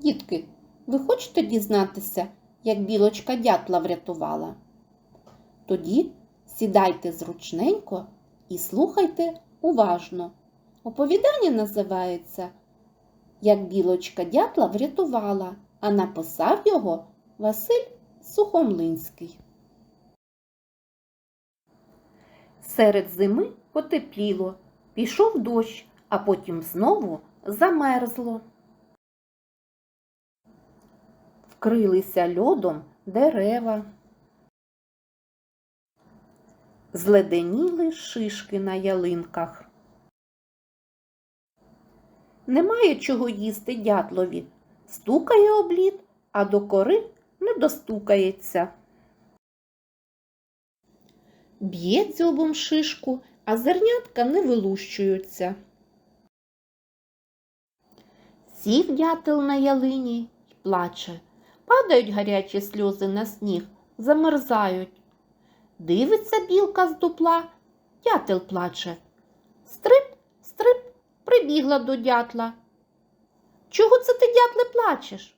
Дітки, ви хочете дізнатися, як білочка дятла врятувала? Тоді сідайте зручненько і слухайте уважно. Оповідання називається Як білочка дятла врятувала, а написав його Василь Сухомлинський. Серед зими потепліло, пішов дощ, а потім знову замерзло. Вкрилися льодом дерева. Зледеніли шишки на ялинках. Немає чого їсти дятлові. Стукає облід, а до кори не достукається. Б'є дзьобом шишку, а зернятка не вилущуються. Сів дятел на ялині й плаче. Падають гарячі сльози на сніг, замерзають. Дивиться білка з дупла, дятел плаче. Стрип, стрип, прибігла до дятла. Чого це ти, дятле, плачеш?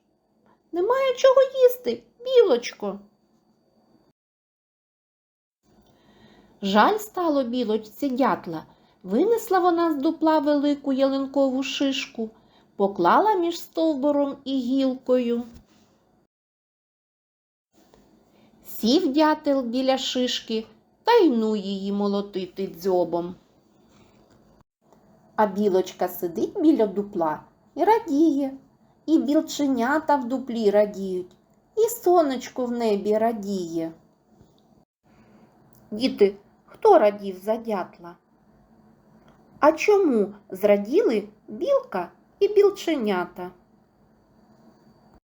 Немає чого їсти, білочко. Жаль стало білочці дятла. Винесла вона з дупла велику ялинкову шишку, поклала між стовбуром і гілкою. Сів дятел біля шишки та й ну її молотити дзьобом. А білочка сидить біля дупла і радіє, і білченята в дуплі радіють, і сонечко в небі радіє. Діти, хто радів за дятла? А чому зраділи білка і білченята?